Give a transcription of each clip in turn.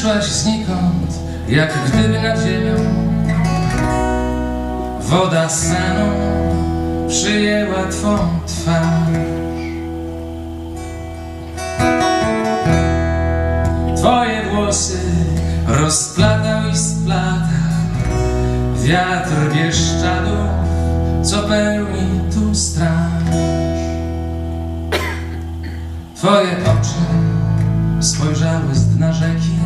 znikąd, jak gdyby nad ziemią. Woda senu przyjęła Twą twarz. Twoje włosy rozplatał i splatał Wiatr bieszczadów, co pełni tu straż. Twoje oczy spojrzały z dna rzeki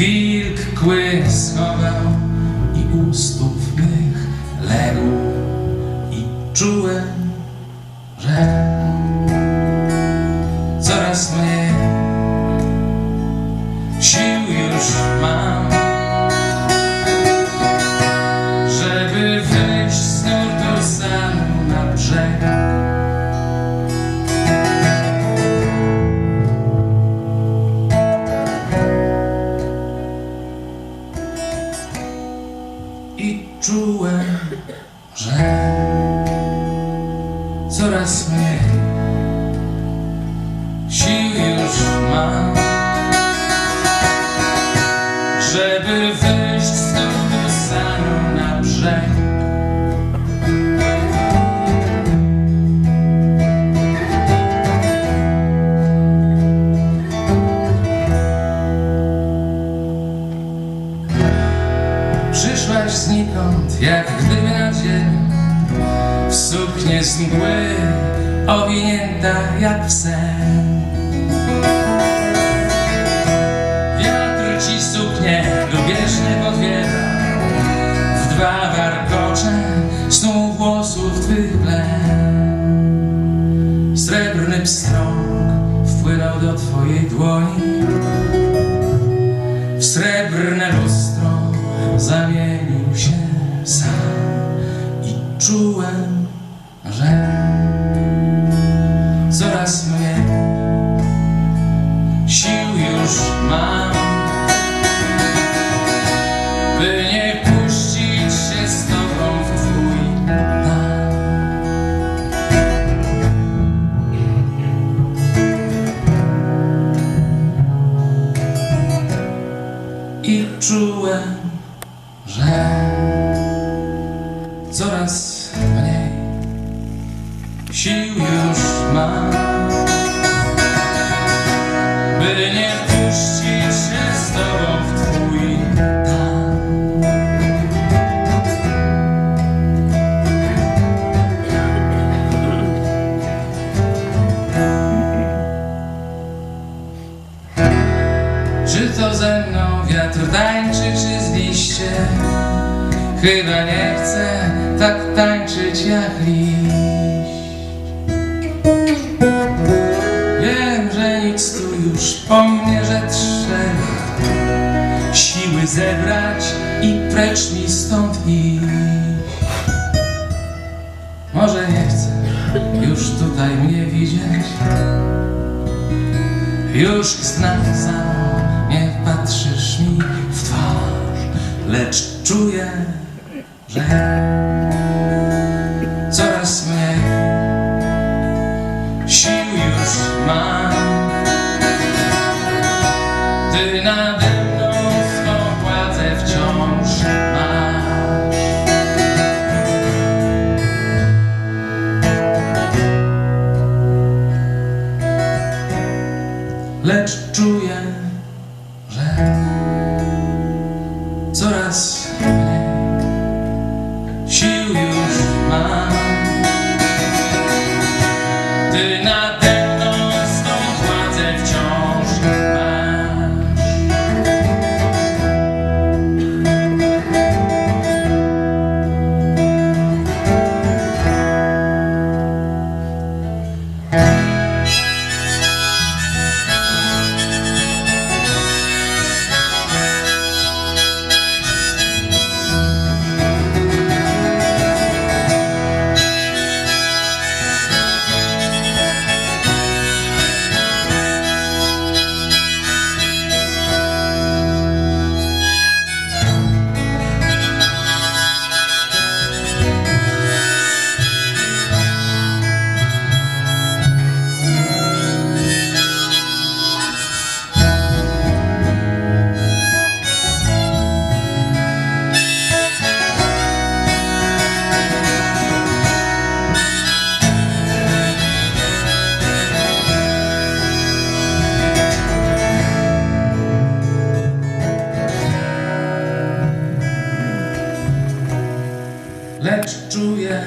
Wilk kły schował i u stóp mych legł I czułem, że coraz mniej sił już mam, żeby wyjść z tego sanu na brzeg. Przyszłaś znikąd, jak gdyby nad ziemią W suknię z mgły, owinięta jak w sen. Wiatr ci suknię lubieżnie podwiewa W dwa warkocze snu włosów twych plen. Srebrny pstrąg wpłynął do twojej dłoni. W srebrne lustro zamienił sił już mam, by nie puścić się z tobą w twój. Czy to ze mną wiatr tańczy, czy z liściem? Chyba nie chcę tak tańczyć jak liść. Już po mnie, że trzeba siły zebrać i precz mi stąd iść. Może nie chcę już tutaj mnie widzieć. Już znam za nie patrzysz mi w twarz, lecz czuję, że lecz czuję, że coraz lecz czuję.